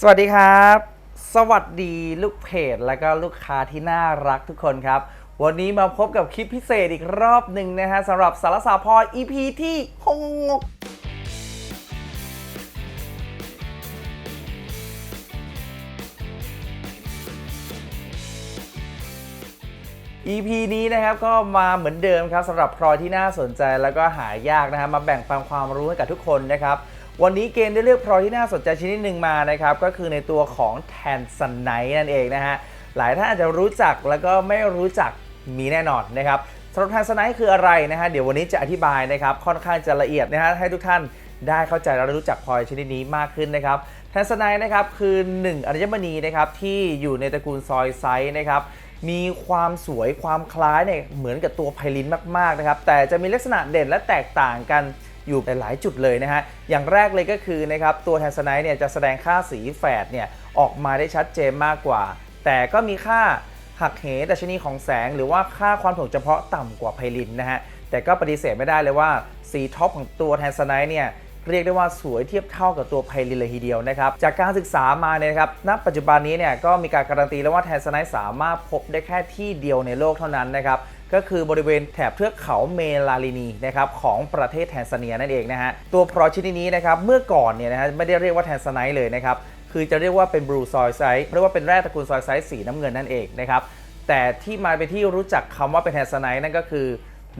สวัสดีครับ สวัสดีลูกเพจและก็ลูกค้าที่น่ารักทุกคนครับ วันนี้มาพบกับคลิปพิเศษอีกรอบหนึ่งนะฮะสำหรับสารสาพร EP ที่หก EP นี้นะครับก็มาเหมือนเดิมครับสำหรับพลอยที่น่าสนใจแล้วก็หายากนะฮะมาแบ่งปันความรู้ให้กับทุกคนนะครับ วันนี้เกมได้เลือกพลอยที่น่าสนใจชนิดหนึ่งมานะครับ ก็คือในตัวของแทนซันไนนั่นเองนะฮะ หลายท่านอาจจะรู้จักแล้วก็ไม่รู้จักมีแน่นอนนะครับสำหรับแทนซันไนคืออะไรนะฮะ เดี๋ยววันนี้จะอธิบายนะครับ ค่อนข้างจะละเอียดนะฮะ ให้ทุกท่านได้เข้าใจและรู้จักพลอยชนิดนี้มากขึ้นนะครับแทนซันไนนะครับคือหนึ่งอัญมณีนะครับที่อยู่ในตระกูลซอยไซส์นะครับมีความสวยความคล้ายเนี่ยเหมือนกับตัวไพลินมากๆนะครับแต่จะมีลักษณะเด่นและแตกต่างกัน อยู่หลายจุดเลยนะฮะ อย่างแรกเลยก็คือนะครับตัวแทนสไนท์เนี่ยจะแสดงค่าสีแฝดเนี่ยออกมาได้ชัดเจนมากกว่า แต่ก็มีค่าหักเหดัชนีของแสง หรือว่าค่าความถ่วงเฉพาะต่ำกว่าไพลินนะฮะ แต่ก็ปฏิเสธไม่ได้เลยว่าสีท็อปของตัวแทนสไนท์เนี่ยเรียกได้ว่าสวยเทียบเท่ากับตัวไพลินเลยทีเดียวนะครับ จากการศึกษามาเนี่ยครับ ณ ปัจจุบันนี้เนี่ยก็มีการการันตีแล้วว่าแทนสไนท์สามารถพบได้แค่ที่เดียวในโลกเท่านั้นนะครับ ก็คือบริเวณแถบเทือกเขาเมลาลินีนะครับของประเทศแทนซาเนียนั่นเองนะฮะตัวพรอยชนิดนี้นะครับเมื่อก่อนเนี่ยนะฮะไม่ได้เรียกว่าแทนซาไนท์เลยนะครับคือจะเรียกว่าเป็นบลูซอยไซส์เรียกว่าเป็นแร่ตระกูลซอยไซส์สีน้ำเงินนั่นเองนะครับแต่ที่มาเป็นที่รู้จักคำว่าเป็นแทนซาไนท์นั่นก็คือ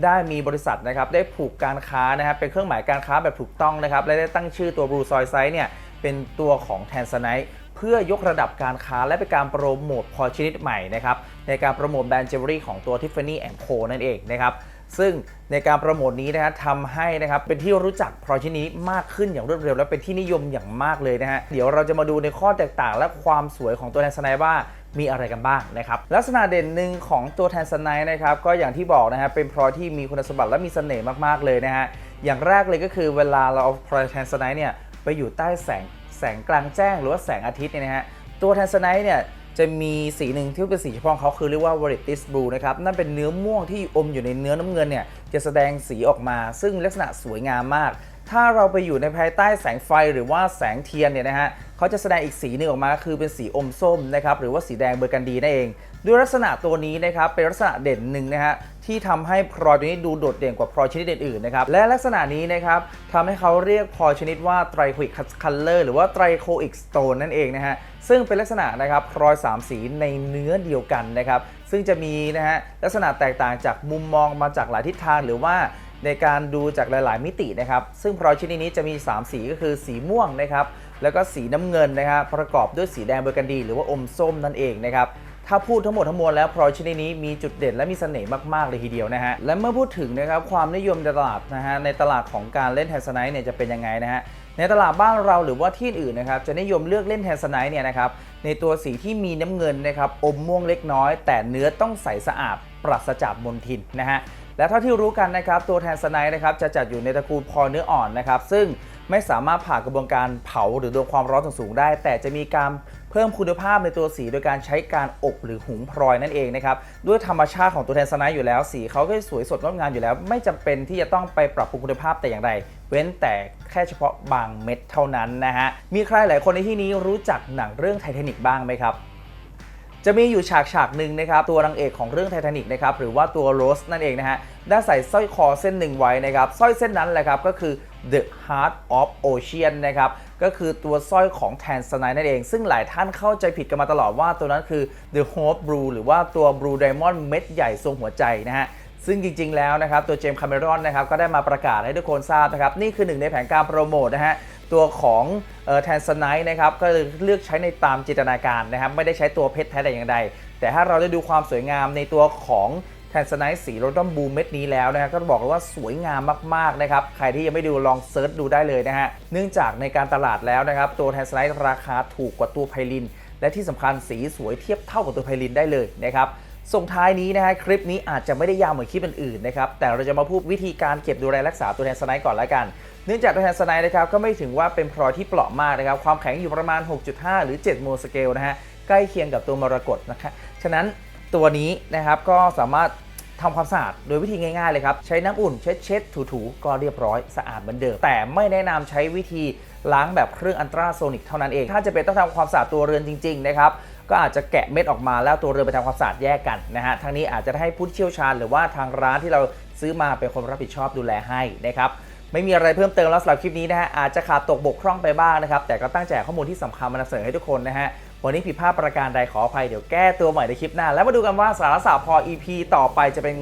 ได้มีบริษัทนะครับได้ผูกการค้านะครับเป็นเครื่องหมายการค้าแบบถูกต้องนะครับและได้ตั้งชื่อตัวบลูซอยไซส์เนี่ยเป็นตัวของแทนซ a ไน เพื่อยกระดับการค้าและเป็นการโปรโมทพอชนิดใหม่นะครับในการโปรโมทแบรนด์เจวเวอรี่ของตัว Tiffany Co นั่นเองนะครับซึ่งในการโปรโมทนี้นะฮะทำให้นะครับเป็นที่รู้จักพอชนิดนี้มากขึ้นอย่างรวดเร็ว และเป็นที่นิยมอย่างมากเลยนะฮะเดี๋ยวเราจะมาดูในข้อแตกต่างและความสวยของตัวแทนซ a ไนว่ามีอะไรกันบ้างนะครับลักษณะเด่นหนึ่งของตัวแทนสไนนะครับก็อย่างที่บอกนะฮะเป็นพลอยที่มีคุณสมบัติและมีเสน่ห์มากๆเลยนะฮะอย่างแรกเลยก็คือเวลาเราเอาพลอยแทนสไนเนี่ยไปอยู่ใต้แสง แสงกลางแจ้งหรือว่าแสงอาทิตย์เนี่ยนะฮะตัวแทนสไนท์เนี่ยจะมีสีหนึ่งที่เป็นสีเฉพาะเขาคือเรียกว่า Veritas Blue นะครับ นั่นเป็นเนื้อม่วงที่อมอยู่ในเนื้อน้ำเงินเนี่ยจะแสดงสีออกมา ซึ่งลักษณะสวยงามมาก ถ้าเราไปอยู่ในภายใต้แสงไฟหรือว่าแสงเทียนเนี่ยนะฮะเขาจะแสดงอีกสีหนึ่งออกมาคือเป็นสีอมส้มนะครับหรือว่าสีแดงเบอร์กันดีนั่นเอง ด้วยลักษณะตัวนี้นะครับเป็นลักษณะเด่นหนึ่งนะฮะที่ทำให้พลอยตัวนี้ดูโดดเด่นกว่าพลอยชนิดอื่นๆนะครับและลักษณะนี้นะครับทำให้เขาเรียกพลอยชนิดว่าไตรโคอิกคัลเลอร์หรือว่าไตรโคอิกสโตนนั่นเองนะฮะซึ่งเป็นลักษณะนะครับพลอยสามสีในเนื้อเดียวกันนะครับซึ่งจะมีนะฮะลักษณะแตกต่างจากมุมมองมาจากหลายทิศทางหรือว่า ในการดูจากหลาย ๆ มิตินะครับ ซึ่งพลอยชนิดนี้จะมี 3 สีก็คือสีม่วงนะครับ แล้วก็สีน้ำเงินนะครับ ประกอบด้วยสีแดงเบอร์กันดี หรือว่าอมส้มนั่นเองนะครับ ถ้าพูดทั้งหมดทั้งมวลแล้วพลอยชนิดนี้มีจุดเด่นและมีเสน่ห์มาก ๆ เลยทีเดียวนะฮะ และเมื่อพูดถึงนะครับความนิยมในตลาดนะฮะ ในตลาดของการเล่นแทนสไนท์เนี่ยจะเป็นยังไงนะฮะในตลาดบ้านเราหรือว่าที่อื่นนะครับจะนิยมเลือกเล่นแทนสไนท์เนี่ยนะครับในตัวสีที่มีน้ำเงินนะครับอมม่วงเล็กน้อย แต่เนื้อต้องใสสะอาด ปราศจากมลทินนะฮะและเท่าที่รู้กันนะครับตัวแทนสไนท์นะครับจะจัดอยู่ในตระกูลพลอเนื้ออ่อนนะครับซึ่งไม่สามารถผ่านกระบวนการเผาหรือโดนความร้อนสูงได้ แต่จะมีการเพิ่มคุณภาพในตัวสี โดยการใช้การอบหรือหุงพลอยนั่นเองนะครับด้วยธรรมชาติของตัวแทนสไนท์อยู่แล้ว สีเขาก็สวยสดงดงามอยู่แล้ว ไม่จำเป็นที่จะต้องไปปรับปรุงคุณภาพแต่อย่างใดเว้นแต่แค่เฉพาะบางเม็ดเท่านั้นนะฮะมีใครหลายคนในที่นี้รู้จักหนังเรื่องไททานิกบ้างไหมครับ จะมีอยู่ฉากฉากหนึ่งนะครับ ตัวนางเอกของเรื่องไททานิกนะครับ หรือว่าตัวโรสนั่นเองนะฮะ ได้ใส่สร้อยคอเส้นหนึ่งไว้นะครับ สร้อยเส้นนั้นแหละครับ ก็คือ the heart of ocean นะครับ ก็คือตัวสร้อยของแทนสไนนั่นเอง ซึ่งหลายท่านเข้าใจผิดกันมาตลอดว่าตัวนั้นคือ the hope blue หรือว่าตัว blue diamond เม็ดใหญ่ทรงหัวใจนะฮะซึ่งจริง ๆ แล้วนะครับ ตัวเจมส์คาเมรอนนะครับก็ได้มาประกาศให้ทุกคนทราบนะครับ นี่คือหนึ่งในแผนการโปรโมทนะฮะ ตัวของแทนสไนท์นะครับก็เลือกใช้ในตามจินตนาการนะครับไม่ได้ใช้ตัวเพชรแท้แต่อย่างใด แต่ถ้าเราได้ดูความสวยงามในตัวของแทนสไนท์สีโรดอมบูเม็ดนี้แล้วนะครับก็บอกเลยว่าสวยงามมากๆนะครับใครที่ยังไม่ดูลองเซิร์ชดูได้เลยนะฮะเนื่องจากในการตลาดแล้วนะครับตัวแทนสไนท์ราคาถูกกว่าตัวไพลิน และที่สำคัญสีสวยเทียบเท่ากับตัวไพลินได้เลยนะครับส่งท้ายนี้นะฮะคลิปนี้อาจจะไม่ได้ยาวเหมือนคลิปอื่นๆนะครับแต่เราจะมาพูดวิธีการเก็บดูแลรักษาตัวแทนสไนท์ก่อนละกัน เนื่องจากตัวแทนสไนท์นะครับก็ไม่ถึงว่าเป็นพลอยที่เปราะมากนะครับความแข็งอยู่ประมาณ 6.5 หรือ 7 โมลสเกลนะฮะใกล้เคียงกับตัวมรกตนะครับฉะนั้นตัวนี้นะครับก็สามารถทำความสะอาดโดยวิธีง่ายๆเลยครับ ใช้น้ำอุ่นเช็ดเช็ดๆถูๆ ก็เรียบร้อยสะอาดเหมือนเดิม แต่ไม่แนะนำใช้วิธีล้างแบบเครื่องอันตราโซนิกเท่านั้นเอง ถ้าจะเป็นต้องทำความสะอาดตัวเรือนจริงๆนะครับก็อาจจะแกะเม็ดออกมาแล้วตัวเรือนไปทำความสะอาดแยกกันนะฮะทางนี้อาจจะให้ผู้เชี่ยวชาญ หรือว่าทางร้านที่เราซื้อมาเป็นคนรับผิดชอบดูแลให้นะครับ ไม่มีอะไรเพิ่มเติมแล้วสำหรับคลิปนี้นะฮะอาจจะขาดตกบกพร่องไปบ้างนะครับ แต่ก็ตั้งใจข้อมูลที่สำคัญมานำเสนอให้ทุกคนนะฮะวันนี้ผิดพลาดประการใดขออภัยเดี๋ยวแก้ตัวใหม่ในคลิปหน้า แล้วมาดูกันว่าสารสาพอ EP ต่อไปจะเป็น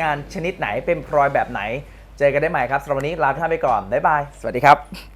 งานชนิดไหนเป็นพลอยแบบไหน เจอกันได้ใหม่ครับสำหรับวันนี้ลาท่านไปก่อนบ๊ายบายสวัสดีครับ